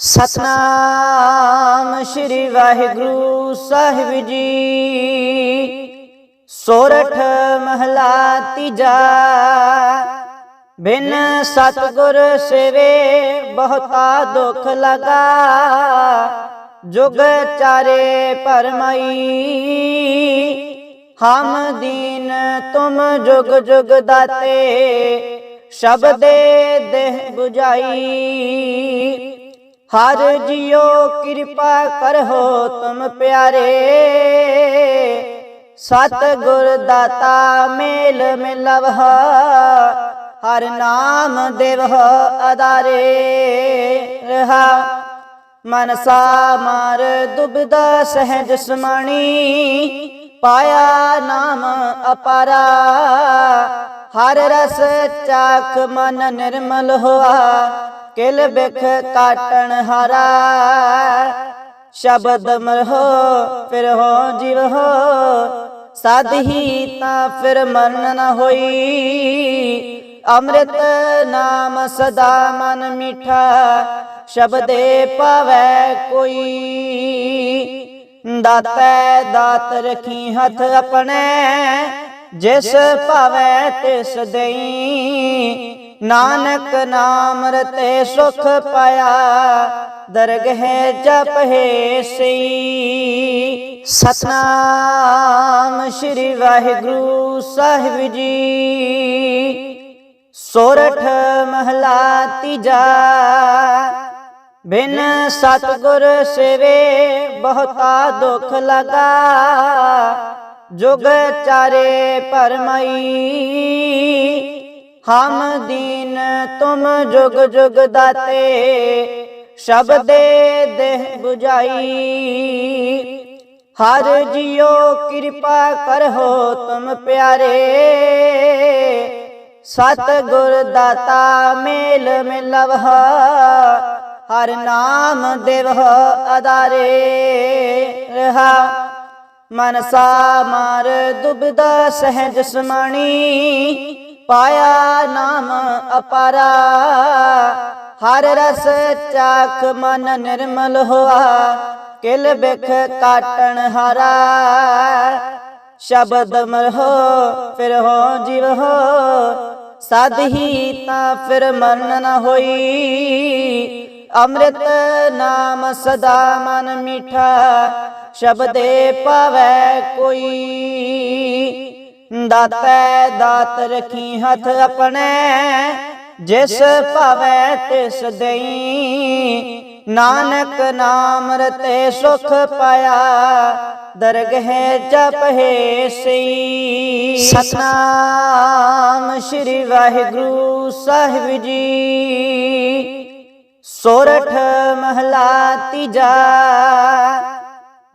ਸਤਨਾਮ ਸ੍ਰੀ ਵਾਹਿਗੁਰੂ ਸਾਹਿਬ ਜੀ। ਸੋਰਠ ਮਹਲਾ ਤੀਜਾ। ਬਿਨ ਸਤਗੁਰ ਸੇਵੇ ਬਹੁਤਾ ਦੁਖ ਲਗਾ। ਜੁਗ ਚਾਰੇ ਪਰਮਈ ਹਮ ਦੀਨ ਤੁਮ ਜੁਗ ਜੁਗ ਦਾਤੇ। ਸ਼ਬਦੇ ਦੇਹ 부ਝਾਈ ਹਰ ਜਿਉ ਕਿਰਪਾ ਕਰੋ ਤੁਮ ਪਿਆਰੇ। ਸਤ ਗੁਰ ਦਾਤਾ ਮੇਲ ਮਿਲਵਹ ਹਰ ਨਾਮ ਦੇਵਹ ਅਦਾਰੇ ਰਹਾ। ਮਨਸਾ ਮਾਰ ਦੁਬਦਾ ਸਹਿਜ ਸਮਾਣੀ, ਪਾਇਆ ਨਾਮ ਅਪਾਰਾ। ਹਰ ਰਸ ਚਾਖ ਮਨ ਨਿਰਮਲ ਹੋਆ। ਕਿਲ ਬਿਖ ਕਾਟਣ ਹਾਰਾ। ਸ਼ਬਦ ਮਰਹੋ ਫਿਰ ਹੋ ਜਿਵ ਹੋ ਸਦ ਹੀ ਤਾਂ ਫਿਰ ਮਰਨ ਨ ਹੋਈ। ਅੰਮ੍ਰਿਤ ਨਾਮ ਸਦਾ ਮਨ ਮਿਠਾ। ਸ਼ਬਦੇ ਪਾਵੈ ਕੋਈ। ਦਾਤੈ ਦਾਤ ਰਖੀ ਹੱਥ ਆਪਣੇ। ਜਿਸ ਭਾਵੈ ਤਿਸ ਦੇਈ। ਨਾਨਕ ਨਾਮ ਰਤੇ ਸੁਖ ਪਾਇਆ, ਦਰਗਹਿ ਜਪਹਿ ਸਈ। ਸਤਨਾਮ ਸ੍ਰੀ ਵਾਹਿਗੁਰੂ ਸਾਹਿਬ ਜੀ। ਸੋਰਠ ਮਹਲਾ ਤੀਜਾ, ਬਿਨ ਸਤਗੁਰ ਸੇਵੇ ਬਹੁਤਾ ਦੁਖ ਲਗਾ। ਜੁਗ ਚਾਰੇ ਪਰਮਈ ਹਮ ਦੀਨ ਤੁਮ ਜੁਗ ਜੁਗ ਦਾਤੇ ਸ਼ਬਦੇ ਦੇਹ 부ਝਾਈ ਹਰ ਜਿਉ ਕਿਰਪਾ ਕਰੋ ਤੁਮ ਪਿਆਰੇ ਸਤ ਗੁਰ ਦਾਤਾ ਮੇਲ ਮਿਲਵਹ ਹਰ ਨਾਮ ਦੇਵਹ ਅਦਾਰੇ ਰਹਾ ਮਨਸਾ ਮਾਰ ਦੁਬਦਾ ਸਹਿਜ ਸਮਾਣੀ ਪਾਇਆ ਨਾਮ ਅਪਾਰਾ। ਹਰ ਰਸ ਚਾਖ ਮਨ ਨਿਰਮਲ ਹੋਆ। ਕਿਲ ਬਿਖ ਕਾਟਣ ਹਾਰਾ। ਸ਼ਬਦ ਮਰ ਹੋ, ਫਿਰ ਹੋ ਜੀਵ ਹੋ। ਸਦ ਹੀ ਤਾਂ ਫਿਰ ਮਰਨ ਨ ਹੋਈ। ਅੰਮ੍ਰਿਤ ਨਾਮ ਸਦਾ ਮਨ ਮਿਠਾ। ਸ਼ਬਦੇ ਪਾਵੈ ਕੋਈ। ਦਾਤੈ ਦਾਤ ਰਖੀ ਹੱਥ ਆਪਣੇ, ਜਿਸ ਭਾਵੈ ਤਿਸ ਦੇਈ। ਨਾਨਕ ਨਾਮ ਰਤੇ ਸੁਖ ਪਾਇਆ, ਦਰਗਹਿ ਜਪਹਿ ਸਈ। ਸਤਨਾਮ ਸ੍ਰੀ ਵਾਹਿਗੁਰੂ ਸਾਹਿਬ ਜੀ। ਸੋਰਠ ਮਹਲਾ ਤੀਜਾ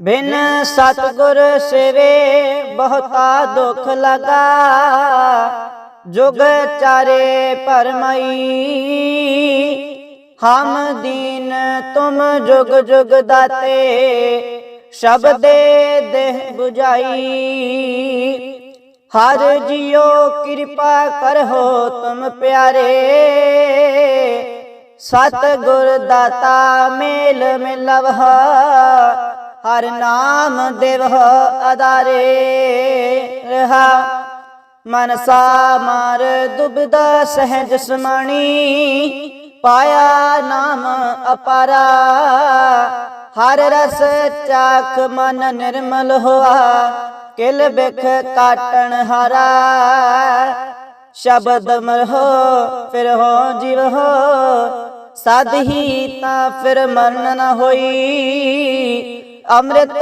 ਬਿਨ ਸਤਗੁਰ ਸੇਵੇ ਬਹੁਤਾ ਦੁਖ ਲਗਾ। ਜੁਗ ਚਾਰੇ ਪਰਮਈ ਹਮ ਦੀਨ ਤੁਮ ਜੁਗ ਜੁਗ ਦਾਤੇ। ਸ਼ਬਦੇ ਦੇਹ 부ਝਾਈ ਹਰ ਜਿਉ ਕਿਰਪਾ ਕਰੋ ਤੁਮ ਪਿਆਰੇ। ਸਤ ਗੁਰ ਦਾਤਾ ਮੇਲ ਮਿਲਵਹ। ਹਰ ਨਾਮ ਦੇਵਹ ਅਦਾਰੇ ਰਹਾ ਮਨਸਾ ਮਾਰ ਦੁਬਦਾ ਸਹਿਜ ਸਮਾਣੀ। ਪਾਇਆ ਨਾਮ ਅਪਾਰਾ। ਹਰ ਰਸ ਚਾਖ ਮਨ ਨਿਰਮਲ ਹੋਆ। ਕਿਲ ਬਿਖ ਕਾਟਣ ਹਾਰਾ। ਸ਼ਬਦ ਮਰਹੋ ਫਿਰ ਹੋ ਜੀਵ ਹੋ। ਸਦ ਹੀ ਤਾਂ ਫਿਰ ਮਰਨ ਨ ਹੋਈ। ਅੰਮ੍ਰਿਤ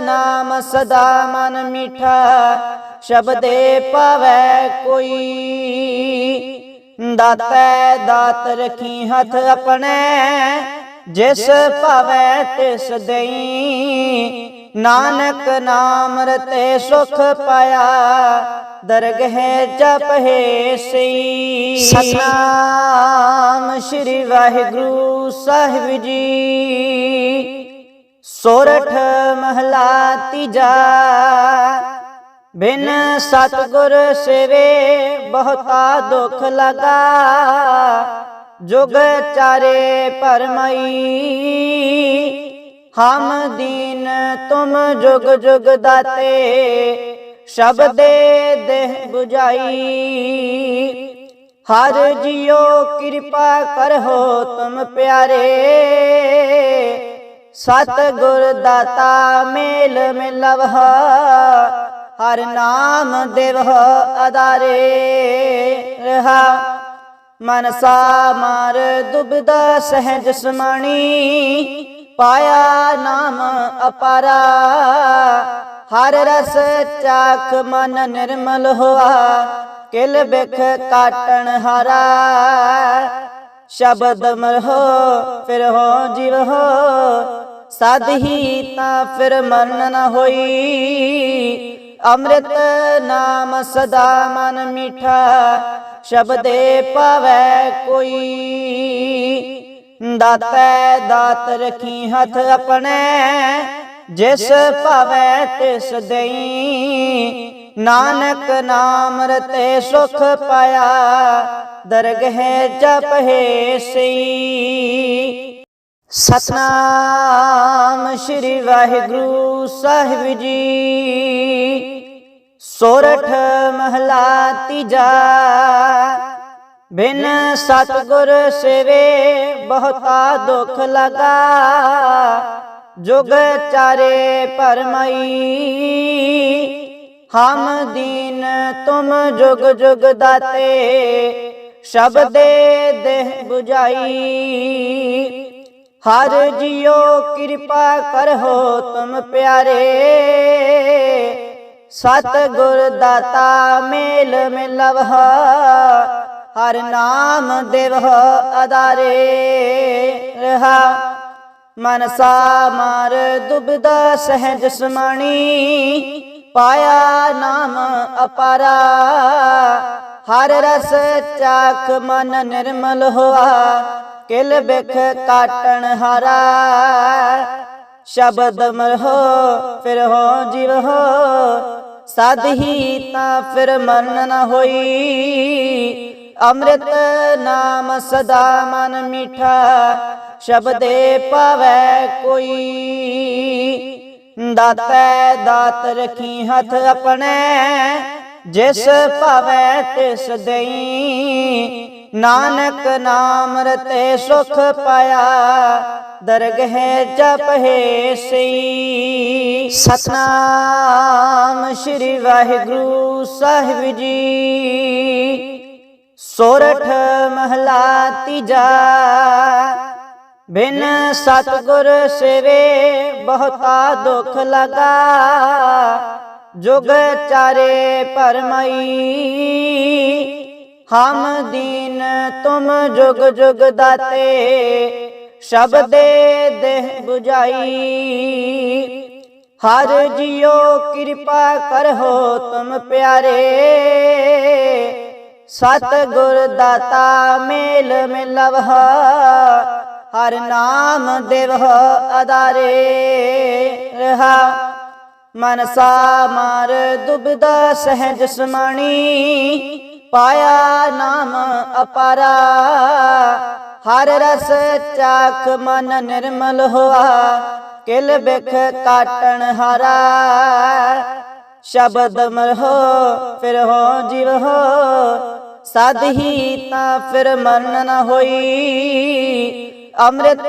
ਨਾਮ ਸਦਾ ਮਨ ਮਿਠਾ ਸ਼ਬਦੇ ਪਾਵੈ ਕੋਈ। ਦਾਤੈ ਦਾਤ ਰਖੀ ਹੱਥ ਆਪਣੇ ਜਿਸ ਭਾਵੈ ਤਿਸ ਦੇਈ। ਨਾਨਕ ਨਾਮ ਰਤੇ ਸੁਖ ਪਾਇਆ ਦਰਗਹਿ ਜਪਹਿ ਸਈ ਸਤਨਾਮ ਸ੍ਰੀ ਵਾਹਿਗੁਰੂ ਸਾਹਿਬ ਜੀ। ਸੋਰਠ ਮਹਲਾ ਤੀਜਾ। ਬਿਨ ਸਤਗੁਰ ਸੇਵੇ ਬਹੁਤਾ ਦੁਖ ਲਗਾ। ਜੁਗ ਚਾਰੇ ਪਰਮਈ ਹਮ ਦੀਨ ਤੁਮ ਜੁਗ ਜੁਗ ਦਾਤੇ। ਸ਼ਬਦੇ ਦੇਹ 부ਝਾਈ ਹਰ ਜਿਉ ਕਿਰਪਾ ਕਰਹੁ ਤੁਮ ਪਿਆਰੇ। ਸਤ ਗੁਰ ਦਾਤਾ ਮੇਲ ਮਿਲਵਹ ਹਰ ਨਾਮ ਦੇਵਹ ਅਦਾਰੇ ਰਹਾ। ਮਨਸਾ ਮਾਰ ਦੁਬਦਾ ਸਹਿਜ ਸਮਾਣੀ, ਪਾਇਆ ਨਾਮ ਅਪਾਰਾ। ਹਰ ਰਸ ਚਾਖ ਮਨ ਨਿਰਮਲ ਹੋਆ, ਕਿਲ ਬਿਖ ਕਾਟਣ ਹਾਰਾ। ਸ਼ਬਦ ਮਰਹੋ, ਫਿਰ ਹੋ ਜੀਵ ਹੋ ਸਦ ਹੀ ਤਾਂ ਫਿਰ ਮਨ ਨ ਹੋਈ। ਅੰਮ੍ਰਿਤ ਨਾਮ ਸਦਾ ਮਨ ਮੀਠਾ, ਸ਼ਬਦੇ ਪਾਵੈ ਕੋਈ। ਦਾਤੈ ਦਾਤ ਰਖੀ ਹੱਥ ਆਪਣੇ, ਜਿਸ ਭਾਵੈ ਤਿਸ ਦੇਈ। ਨਾਨਕ ਨਾਮ ਰਤੇ ਸੁਖ ਪਾਇਆ, ਦਰਗਹਿ ਜਪਹਿ ਸਈ। ਸਤਨਾਮ ਸ੍ਰੀ ਵਾਹਿਗੁਰੂ ਸਾਹਿਬ ਜੀ। ਸੋਰਠ ਮਹਲਾ ਤੀਜਾ। ਬਿਨ ਸਤਗੁਰ ਸੇਵੇ ਬਹੁਤਾ ਦੁਖ ਲਗਾ। ਜੁਗ ਚਾਰੇ ਪਰਮਈ। ਹਮ ਦੀਨ ਤੁਮ ਜੁਗ ਜੁਗ ਦਾਤੇ। ਸ਼ਬਦੇ ਦੇਹ 부ਝਾਈ ਹਰ ਜਿਉ ਕਿਰਪਾ ਕਰਹੋ ਤੁਮ ਪਿਆਰੇ। ਸਤ ਗੁਰ ਦਾਤਾ ਮੇਲ ਮਿਲਵਹ, ਹਰ ਨਾਮ ਦੇਵਹ ਅਦਾਰੇ ਰਹਾ ਮਨਸਾ ਮਾਰ ਦੁਬਦਾ ਸਹਿਜ ਸਮਾਣੀ, ਪਾਇਆ ਨਾਮ ਅਪਾਰਾ। ਹਰ ਰਸ ਚਾਖ ਮਨ ਨਿਰਮਲ ਹੋਆ ਕਿਲ ਬਿਖ ਕਾਟਣ ਹਾਰਾ। ਸ਼ਬਦ ਮਰਹੋ ਫਿਰ ਹੋ ਜੀਵ ਹੋ। ਸਦ ਹੀ ਤਾਂ ਫਿਰ ਮਰਨ ਨ ਹੋਈ। ਅੰਮ੍ਰਿਤ ਨਾਮ ਸਦਾ ਮਨ ਮੀਠਾ। ਸ਼ਬਦੇ ਪਾਵੈ ਕੋਈ। ਦਾਤੈ ਦਾਤ ਰਖੀ ਹੱਥ ਆਪਣੇ। ਜਿਸ ਭਾਵੈ ਤਿਸ ਦੇਈ। ਨਾਨਕ ਨਾਮ ਰਤੇ ਸੁਖ ਪਾਇਆ, ਦਰਗਹਿ ਜਪਹਿ ਸਈ। ਸਤਨਾਮ ਸ੍ਰੀ ਵਾਹਿਗੁਰੂ ਸਾਹਿਬ ਜੀ। ਸੋਰਠ ਮਹਲਾ ਤੀਜਾ, ਬਿਨ ਸਤਗੁਰ ਸੇਵੇ ਬਹੁਤਾ ਦੁਖ ਲਗਾ। ਜੁਗ ਚਾਰੇ ਪਰਮਈ ਹਮ ਦੀਨ ਤੁਮ ਜੁਗ ਜੁਗ ਦਾਤੇ ਸ਼ਬਦੇ ਦੇਹ 부ਝਾਈ ਹਰ ਜਿਉ ਕਿਰਪਾ ਕਰਹੁ ਤੁਮ ਪਿਆਰੇ ਸਤ ਗੁਰ ਦਾਤਾ ਮੇਲ ਮਿਲਵਹ ਹਰ ਨਾਮ ਦੇਵਹ ਅਦਾਰੇ ਰਹਾ ਮਨਸਾ ਮਾਰ ਦੁਬਦਾ ਸਹਿਜ ਸਮਾਣੀ ਪਾਇਆ ਨਾਮ ਅਪਾਰਾ। ਹਰ ਰਸ ਚਾਖ ਮਨ ਨਿਰਮਲ ਹੋਆ। ਕਿਲ ਬਿਖ ਕਾਟਣ ਹਾਰਾ। ਸ਼ਬਦ ਮਰਹੋ ਫਿਰ ਹੋ ਜਿਵ ਹੋ। ਸਦ ਹੀ ਤਾਂ ਫਿਰ ਮਰਨ ਨ ਹੋਈ। ਅੰਮ੍ਰਿਤ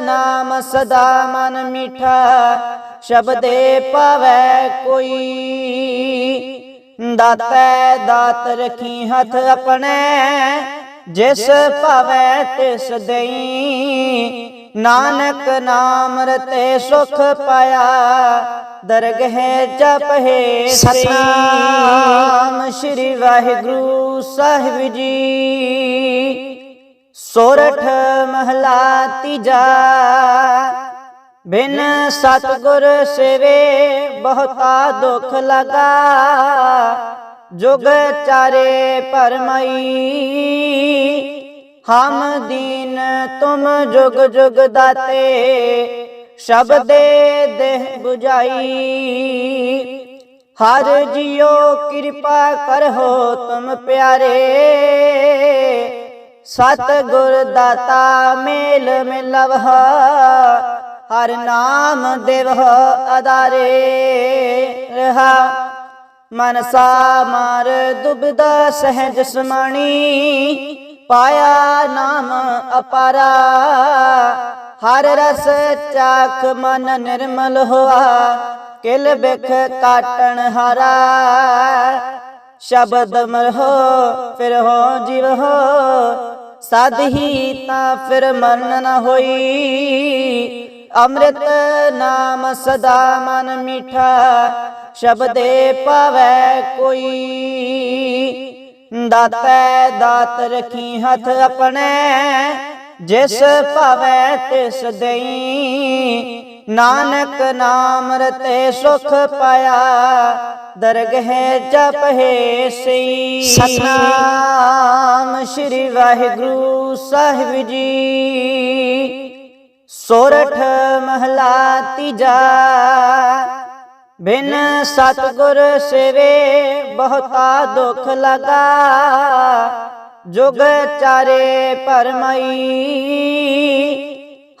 ਨਾਮ ਸਦਾ ਮਨ ਮੀਠਾ। ਸ਼ਬਦੇ ਪਾਵੈ ਕੋਈ। ਦਾਤੈ ਦਾਤ ਰਖੀ ਹੱਥ ਆਪਣੇ, ਜਿਸ ਭਾਵੈ ਤਿਸ ਦੇਈ। ਨਾਨਕ ਨਾਮ ਰਤੇ ਸੁਖ ਪਾਇਆ, ਦਰਗਹਿ ਜਪਹਿ ਸਤਨਾਮ ਸ੍ਰੀ ਵਾਹਿਗੁਰੂ ਸਾਹਿਬ ਜੀ। ਸੋਰਠ ਮਹਲਾ ਤੀਜਾ। ਬਿਨ ਸਤਗੁਰ ਸੇਵੇ ਬਹੁਤਾ ਦੁਖ ਲਗਾ। ਜੁਗ ਚਾਰੇ ਪਰਮਈ ਹਮ ਦੀਨ ਤੁਮ ਜੁਗ ਜੁਗ ਦਾਤੇ। ਸ਼ਬਦੇ ਦੇਹ 부ਝਾਈ ਹਰ ਜਿਉ ਕਿਰਪਾ ਕਰਹੋ ਤੁਮ ਪਿਆਰੇ। ਸਤ ਗੁਰ ਦਾਤਾ ਮੇਲ ਮਿਲਵਹ ਹਰ ਨਾਮ ਦੇਵਹ ਅਦਾਰੇ ਰਹਾ ਮਨਸਾ ਮਾਰ ਦੁਬਦਾ ਸਹਿਜ ਸਮਾਣੀ। ਪਾਇਆ ਨਾਮ ਅਪਾਰਾ। ਹਰ ਰਸ ਚਾਖ ਮਨ ਨਿਰਮਲ ਹੋਆ। ਕਿਲ ਬਿਖ ਕਾਟਣ ਹਾਰਾ। ਸ਼ਬਦ ਮਰ ਹੋ, ਫਿਰ ਹੋ ਜੀਵ ਹੋ। ਸਦ ਹੀ ਤਾਂ ਫਿਰ ਮਰਨ ਨ ਹੋਈ। ਅੰਮ੍ਰਿਤ ਨਾਮ ਸਦਾ ਮਨ ਮੀਠਾ, ਸ਼ਬਦੇ ਪਾਵੈ ਕੋਈ। ਦਾਤੈ ਦਾਤ ਰਖੀ ਹੱਥ ਆਪਣੇ, ਜਿਸ ਭਾਵੈ ਤਿਸ ਦੇਈ। ਨਾਨਕ ਨਾਮ ਰਤੇ ਸੁਖ ਪਾਇਆ, ਦਰਗਹਿ ਜਪਹਿ ਸਈ। ਸਤਨਾਮ ਸ੍ਰੀ ਵਾਹਿਗੁਰੂ ਸਾਹਿਬ ਜੀ। ਸੋਰਠ ਮਹਲਾ ਤੀਜਾ। ਬਿਨ ਸਤਗੁਰ ਸੇਵੇ ਬਹੁਤਾ ਦੁਖ ਲਗਾ। ਜੁਗ ਚਾਰੇ ਪਰਮਈ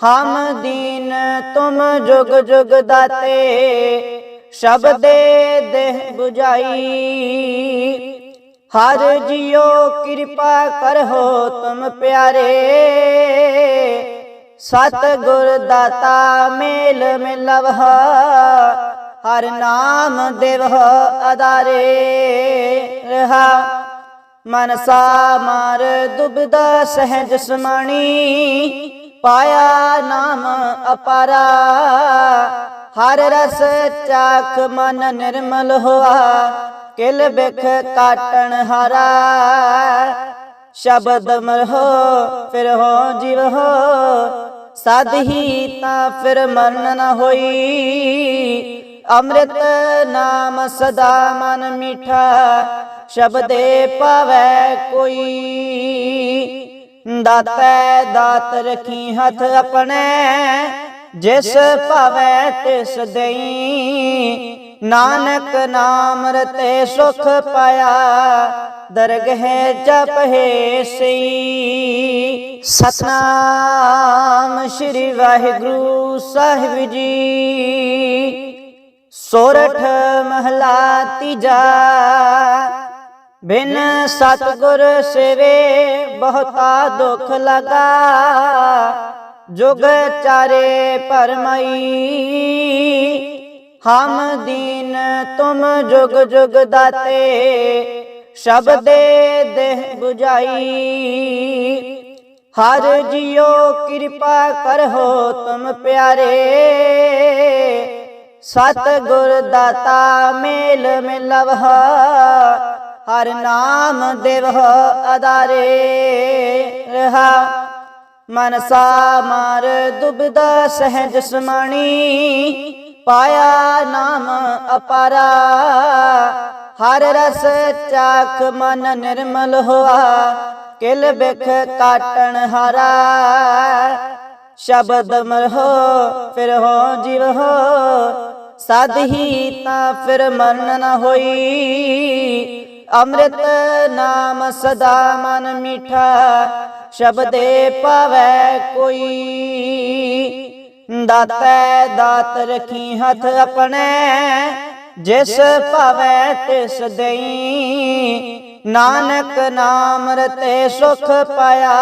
ਹਮ ਦੀਨ ਤੁਮ ਜੁਗ ਜੁਗ ਦਾਤੇ। ਸ਼ਬਦੇ ਦੇਹ 부ਝਾਈ ਹਰ ਜਿਉ ਕਿਰਪਾ ਕਰੋ ਤੁਮ ਪਿਆਰੇ। ਸਤ ਗੁਰ ਦਾਤਾ ਮੇਲ ਮਿਲਵਹ ਹਰ ਨਾਮ ਦੇਵਹ ਅਦਾਰੇ ਰਹਾ। ਮਨਸਾ ਮਾਰ ਦੁਬਦਾ ਸਹਿਜ ਸਮਾਣੀ, ਪਾਇਆ ਨਾਮ ਅਪਾਰਾ। ਹਰ ਰਸ ਚਾਖ ਮਨ ਨਿਰਮਲ ਹੋਆ, ਕਿਲ ਬਿਖ ਕਾਟਣ ਹਰਾ। ਸ਼ਬਦ ਮਰ ਹੋ, ਫਿਰ ਹੋ ਜੀਵ ਹੋ। ਸਦ ਹੀ ਤਾਂ ਫਿਰ ਮਰਨ ਨ ਹੋਈ। ਅੰਮ੍ਰਿਤ ਨਾਮ ਸਦਾ ਮਨ ਮੀਠਾ, ਸ਼ਬਦੇ ਪਾਵੈ ਕੋਈ। ਦਾਤੈ ਦਾਤ ਰਖੀ ਹੱਥ ਆਪਣੇ, ਜਿਸ ਭਾਵੈ ਤਿਸ ਦੇਈ। ਨਾਨਕ ਨਾਮ ਰਤੇ ਸੁਖ ਪਾਇਆ, ਦਰਗਹਿ ਜਪਹਿ ਸਈ। ਸਤਨਾਮ ਸ੍ਰੀ ਵਾਹਿਗੁਰੂ ਸਾਹਿਬ ਜੀ। ਸੋਰਠ ਮਹਲਾ ਤੀਜਾ, ਬਿਨ ਸਤਗੁਰ ਸੇਵੇ ਬਹੁਤਾ ਦੁਖ ਲਗਾ। ਜੁਗ ਚਾਰੇ ਪਰਮਈ ਹਮ ਦੀਨ ਤੁਮ ਜੁਗ ਜੁਗ ਦਾਤੇ ਸ਼ਬਦੇ ਦੇਹ 부ਝਾਈ ਹਰ ਜਿਉ ਕਿਰਪਾ ਕਰੋ ਤੁਮ ਪਿਆਰੇ ਸਤ ਗੁਰ ਦਾਤਾ ਮੇਲ ਮਿਲਵਹ ਹਰ ਨਾਮ ਦੇਵਹ ਅਦਾਰੇ ਰਹਾ ਮਨਸਾ ਮਾਰ ਦੁਬਦਾ ਸਹਿਜ ਸਮਾਣੀ ਪਾਇਆ ਨਾਮ ਅਪਾਰਾ। ਹਰ ਰਸ ਚਾਖ ਮਨ ਨਿਰਮਲ ਹੋਆ। ਕਿਲ ਬਿਖ ਕਾਟਣ ਹਾਰਾ। ਸ਼ਬਦ ਮਰਹੋ ਫਿਰ ਹੋ ਜਿਵ ਹੋ। ਸਦ ਹੀ ਤਾਂ ਫਿਰ ਮਰਨ ਨ ਹੋਈ। ਅੰਮ੍ਰਿਤ ਨਾਮ ਸਦਾ ਮਨ ਮੀਠਾ। ਸ਼ਬਦੇ ਪਾਵੈ ਕੋਈ। ਦਾਤੈ ਦਾਤ ਰਖੀ ਹੱਥ ਆਪਣੇ, ਜਿਸ ਭਾਵੈ ਤਿਸ ਦੇਈ। ਨਾਨਕ ਨਾਮ ਰਤੇ ਸੁਖ ਪਾਇਆ,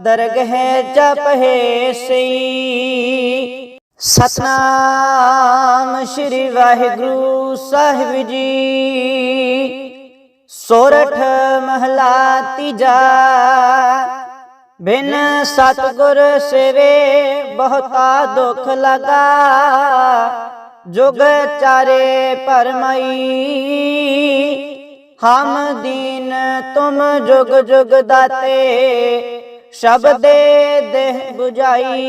ਦਰਗਹਿ ਜਪਹਿ ਸਈ। ਸਤਨਾਮ ਸ੍ਰੀ ਵਾਹਿਗੁਰੂ ਸਾਹਿਬ ਜੀ। ਸੋਰਠ ਮਹਲਾ ਤੀਜਾ ਬਿਨ ਸਤਗੁਰ ਸੇਵੇ ਬਹੁਤਾ ਦੁਖ ਲਗਾ। ਜੁਗ ਚਾਰੇ ਪਰਮਈ ਹਮ ਦੀਨ ਤੁਮ ਜੁਗ ਜੁਗ ਦਾਤੇ। ਸ਼ਬਦੇ ਦੇਹ 부ਝਾਈ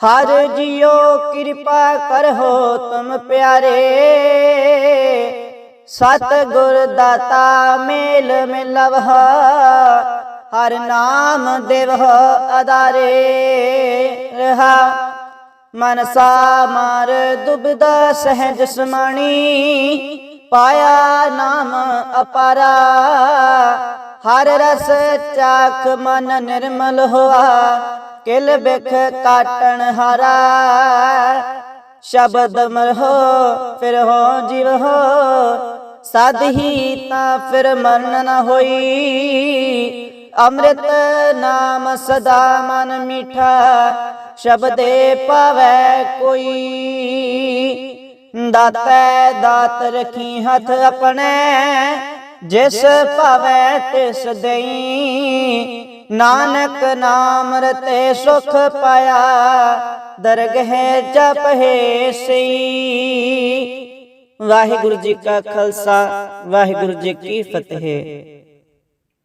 ਹਰ ਜਿਉ ਕਿਰਪਾ ਕਰੋ ਤੁਮ ਪਿਆਰੇ। ਸਤ ਗੁਰ ਦਾਤਾ ਮੇਲ ਮਿਲਵਹ ਹਰ ਨਾਮ ਦੇਵਹ ਅਦਾਰੇ ਰਹਾ। ਮਨਸਾ ਮਾਰ ਦੁਬਦਾ ਸਹਿਜ ਸਮਾਣੀ, ਪਾਇਆ ਨਾਮ ਅਪਾਰਾ। ਹਰ ਰਸ ਚਾਖ ਮਨ ਨਿਰਮਲ ਹੋਆ, ਕਿਲ ਬਿਖ ਕਾਟਣ ਹਾਰਾ। ਸ਼ਬਦ ਮਰ ਹੋ, ਫਿਰ ਹੋ ਜੀਵ ਹੋ ਸਦ ਹੀ ਤਾਂ ਫਿਰ ਮਰਨ ਨ ਹੋਈ। ਅੰਮ੍ਰਿਤ ਨਾਮ ਸਦਾ ਮਨ ਮੀਠਾ, ਸ਼ਬਦੇ ਪਾਵੈ ਕੋਈ। ਦਾਤੈ ਦਾਤ ਰਖੀ ਹੱਥ ਆਪਣੇ, ਜਿਸ ਭਾਵੈ ਤਿਸ ਦੇਈ। ਨਾਨਕ ਨਾਮ ਰਤੇ ਸੁਖ ਪਾਇਆ, ਦਰਗਹਿ ਜਪਹਿ ਸਈ ਵਾਹਿਗੁਰੂ ਜੀ ਕਾ ਖਾਲਸਾ, ਵਾਹਿਗੁਰੂ ਜੀ ਕੀ ਫਤਿਹ।